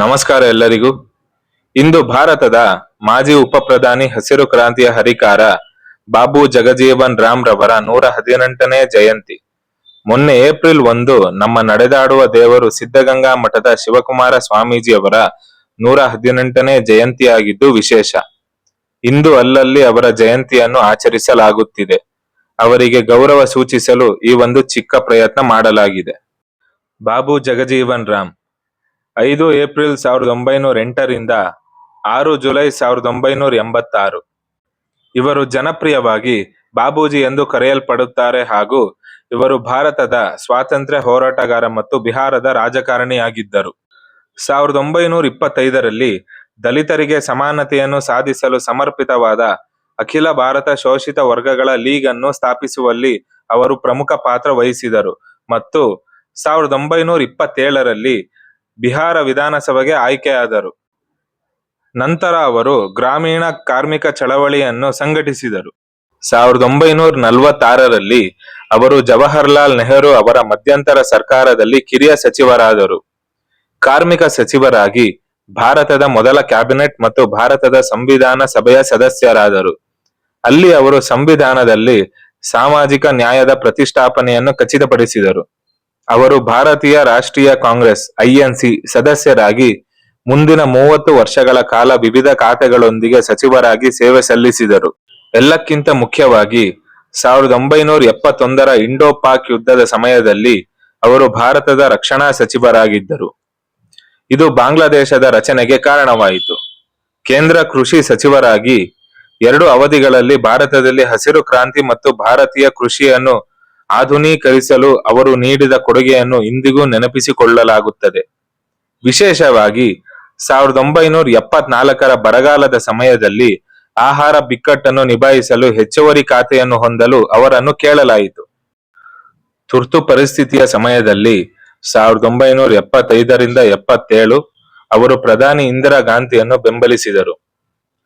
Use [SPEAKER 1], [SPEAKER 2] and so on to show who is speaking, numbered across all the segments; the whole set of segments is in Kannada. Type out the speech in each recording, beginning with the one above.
[SPEAKER 1] ನಮಸ್ಕಾರ ಎಲ್ಲರಿಗೂ. ಇಂದು ಭಾರತದ ಮಾಜಿ ಉಪ ಪ್ರಧಾನಿ ಹಸಿರು ಕ್ರಾಂತಿಯ ಹರಿಕಾರ ಬಾಬು ಜಗಜೀವನ್ ರಾಮ್ ರವರ ನೂರ ಹದಿನೆಂಟನೇ ಜಯಂತಿ. ಮೊನ್ನೆ ಏಪ್ರಿಲ್ ಒಂದು ನಮ್ಮ ನಡೆದಾಡುವ ದೇವರು ಸಿದ್ಧಗಂಗಾ ಮಠದ ಶಿವಕುಮಾರ ಸ್ವಾಮೀಜಿಯವರ ನೂರ ಹದಿನೆಂಟನೇ ಜಯಂತಿಯಾಗಿದ್ದು ವಿಶೇಷ. ಇಂದು ಅಲ್ಲಲ್ಲಿ ಅವರ ಜಯಂತಿಯನ್ನು ಆಚರಿಸಲಾಗುತ್ತಿದೆ. ಅವರಿಗೆ ಗೌರವ ಸೂಚಿಸಲು ಈ ಒಂದು ಚಿಕ್ಕ ಪ್ರಯತ್ನ ಮಾಡಲಾಗಿದೆ. ಬಾಬು ಜಗಜೀವನ್ ರಾಮ್ ಐದು ಏಪ್ರಿಲ್ ಸಾವಿರದ ಒಂಬೈನೂರ ಎಂಟರಿಂದ ಆರು ಜುಲೈ ಸಾವಿರದ ಒಂಬೈನೂರ ಎಂಬತ್ತಾರು. ಇವರು ಜನಪ್ರಿಯವಾಗಿ ಬಾಬೂಜಿ ಎಂದು ಕರೆಯಲ್ಪಡುತ್ತಾರೆ ಹಾಗೂ ಇವರು ಭಾರತದ ಸ್ವಾತಂತ್ರ್ಯ ಹೋರಾಟಗಾರ ಮತ್ತು ಬಿಹಾರದ ರಾಜಕಾರಣಿಯಾಗಿದ್ದರು. ಸಾವಿರದ ಒಂಬೈನೂರ ಇಪ್ಪತ್ತೈದರಲ್ಲಿ ದಲಿತರಿಗೆ ಸಮಾನತೆಯನ್ನು ಸಾಧಿಸಲು ಸಮರ್ಪಿತವಾದ ಅಖಿಲ ಭಾರತ ಶೋಷಿತ ವರ್ಗಗಳ ಲೀಗ್ ಅನ್ನು ಸ್ಥಾಪಿಸುವಲ್ಲಿ ಅವರು ಪ್ರಮುಖ ಪಾತ್ರ ವಹಿಸಿದರು ಮತ್ತು ಸಾವಿರದ ಒಂಬೈನೂರ ಇಪ್ಪತ್ತೇಳರಲ್ಲಿ ಬಿಹಾರ ವಿಧಾನಸಭೆಗೆ ಆಯ್ಕೆಯಾದರು. ನಂತರ ಅವರು ಗ್ರಾಮೀಣ ಕಾರ್ಮಿಕ ಚಳವಳಿಯನ್ನು ಸಂಘಟಿಸಿದರು. ಸಾವಿರದ ಒಂಬೈನೂರ ನಲವತ್ತಾರರಲ್ಲಿ ಅವರು ಜವಾಹರ್ಲಾಲ್ ನೆಹರು ಅವರ ಮಧ್ಯಂತರ ಸರ್ಕಾರದಲ್ಲಿ ಕಿರಿಯ ಸಚಿವರಾದರು. ಕಾರ್ಮಿಕ ಸಚಿವರಾಗಿ ಭಾರತದ ಮೊದಲ ಕ್ಯಾಬಿನೆಟ್ ಮತ್ತು ಭಾರತದ ಸಂವಿಧಾನ ಸಭೆಯ ಸದಸ್ಯರಾದರು. ಅಲ್ಲಿ ಅವರು ಸಂವಿಧಾನದಲ್ಲಿ ಸಾಮಾಜಿಕ ನ್ಯಾಯದ ಪ್ರತಿಷ್ಠಾಪನೆಯನ್ನು ಖಚಿತಪಡಿಸಿದರು. ಅವರು ಭಾರತೀಯ ರಾಷ್ಟ್ರೀಯ ಕಾಂಗ್ರೆಸ್ ಐಎನ್ಸಿ ಸದಸ್ಯರಾಗಿ ಮುಂದಿನ ಮೂವತ್ತು ವರ್ಷಗಳ ಕಾಲ ವಿವಿಧ ಖಾತೆಗಳೊಂದಿಗೆ ಸಚಿವರಾಗಿ ಸೇವೆ ಸಲ್ಲಿಸಿದರು. ಎಲ್ಲಕ್ಕಿಂತ ಮುಖ್ಯವಾಗಿ ಸಾವಿರದ ಒಂಬೈನೂರ ಎಪ್ಪತ್ತೊಂದರ ಇಂಡೋ ಪಾಕ್ ಯುದ್ಧದ ಸಮಯದಲ್ಲಿ ಅವರು ಭಾರತದ ರಕ್ಷಣಾ ಸಚಿವರಾಗಿದ್ದರು. ಇದು ಬಾಂಗ್ಲಾದೇಶದ ರಚನೆಗೆ ಕಾರಣವಾಯಿತು. ಕೇಂದ್ರ ಕೃಷಿ ಸಚಿವರಾಗಿ ಎರಡು ಅವಧಿಗಳಲ್ಲಿ ಭಾರತದಲ್ಲಿ ಹಸಿರು ಕ್ರಾಂತಿ ಮತ್ತು ಭಾರತೀಯ ಕೃಷಿಯನ್ನು ಆಧುನೀಕರಿಸಲು ಅವರು ನೀಡಿದ ಕೊಡುಗೆಯನ್ನು ಇಂದಿಗೂ ನೆನಪಿಸಿಕೊಳ್ಳಲಾಗುತ್ತದೆ. ವಿಶೇಷವಾಗಿ ಸಾವಿರದ ಒಂಬೈನೂರ ಎಪ್ಪತ್ನಾಲ್ಕರ ಬರಗಾಲದ ಸಮಯದಲ್ಲಿ ಆಹಾರ ಬಿಕ್ಕಟ್ಟನ್ನು ನಿಭಾಯಿಸಲು ಹೆಚ್ಚುವರಿ ಖಾತೆಯನ್ನು ಹೊಂದಲು ಅವರನ್ನು ಕೇಳಲಾಯಿತು. ತುರ್ತು ಪರಿಸ್ಥಿತಿಯ ಸಮಯದಲ್ಲಿ ಸಾವಿರದ ಒಂಬೈನೂರ ಎಪ್ಪತ್ತೈದರಿಂದ ಎಪ್ಪತ್ತೇಳು ಅವರು ಪ್ರಧಾನಿ ಇಂದಿರಾ ಗಾಂಧಿಯನ್ನು ಬೆಂಬಲಿಸಿದರು.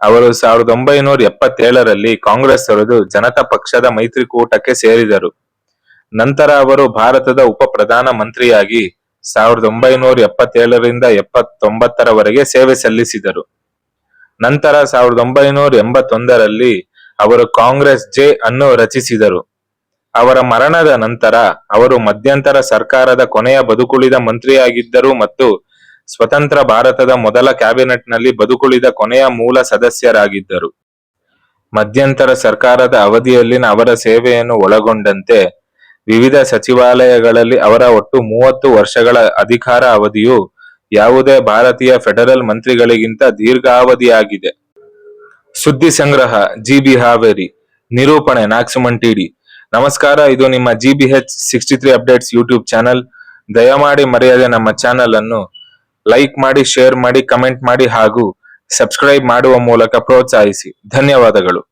[SPEAKER 1] ಅವರು ಸಾವಿರದ ಒಂಬೈನೂರ ಎಪ್ಪತ್ತೇಳರಲ್ಲಿ ಕಾಂಗ್ರೆಸ್ ತೊರೆದು ಜನತಾ ಪಕ್ಷದ ಮೈತ್ರಿಕೂಟಕ್ಕೆ ಸೇರಿದರು. ನಂತರ ಅವರು ಭಾರತದ ಉಪ ಪ್ರಧಾನ ಮಂತ್ರಿಯಾಗಿ ಸಾವಿರದ ಒಂಬೈನೂರ ಎಪ್ಪತ್ತೇಳರಿಂದ ಎಪ್ಪತ್ತೊಂಬತ್ತರವರೆಗೆ ಸೇವೆ ಸಲ್ಲಿಸಿದರು. ನಂತರ ಸಾವಿರದ ಒಂಬೈನೂರ ಎಂಬತ್ತೊಂದರಲ್ಲಿ ಅವರು ಕಾಂಗ್ರೆಸ್ ಜೆ ಅನ್ನು ರಚಿಸಿದರು. ಅವರ ಮರಣದ ನಂತರ ಅವರು ಮಧ್ಯಂತರ ಸರ್ಕಾರದ ಕೊನೆಯ ಬದುಕುಳಿದ ಮಂತ್ರಿಯಾಗಿದ್ದರು ಮತ್ತು ಸ್ವತಂತ್ರ ಭಾರತದ ಮೊದಲ ಕ್ಯಾಬಿನೆಟ್ನಲ್ಲಿ ಬದುಕುಳಿದ ಕೊನೆಯ ಮೂಲ ಸದಸ್ಯರಾಗಿದ್ದರು. ಮಧ್ಯಂತರ ಸರ್ಕಾರದ ಅವಧಿಯಲ್ಲಿನ ಅವರ ಸೇವೆಯನ್ನು ಒಳಗೊಂಡಂತೆ ವಿವಿಧ ಸಚಿವಾಲಯಗಳಲ್ಲಿ ಅವರ ಒಟ್ಟು ಮೂವತ್ತು ವರ್ಷಗಳ ಅಧಿಕಾರ ಅವಧಿಯು ಯಾವುದೇ ಭಾರತೀಯ ಫೆಡರಲ್ ಮಂತ್ರಿಗಳಿಗಿಂತ ದೀರ್ಘಾವಧಿಯಾಗಿದೆ. ಸುದ್ದಿ ಸಂಗ್ರಹ, ಜಿ ಬಿ ಹಾವೇರಿ, ನಿರೂಪಣೆ ನಾಕ್ಸುಮನ್ ಟಿಡಿ. ನಮಸ್ಕಾರ, ಇದು ನಿಮ್ಮ G B H sixty three updates YouTube channel. ದಯಮಾಡಿ ಮರೆಯದೆ ನಮ್ಮ ಚಾನಲ್ ಅನ್ನು ಲೈಕ್ ಮಾಡಿ, ಶೇರ್ ಮಾಡಿ, ಕಮೆಂಟ್ ಮಾಡಿ ಹಾಗೂ ಸಬ್ಸ್ಕ್ರೈಬ್ ಮಾಡುವ ಮೂಲಕ ಪ್ರೋತ್ಸಾಹಿಸಿ. ಧನ್ಯವಾದಗಳು.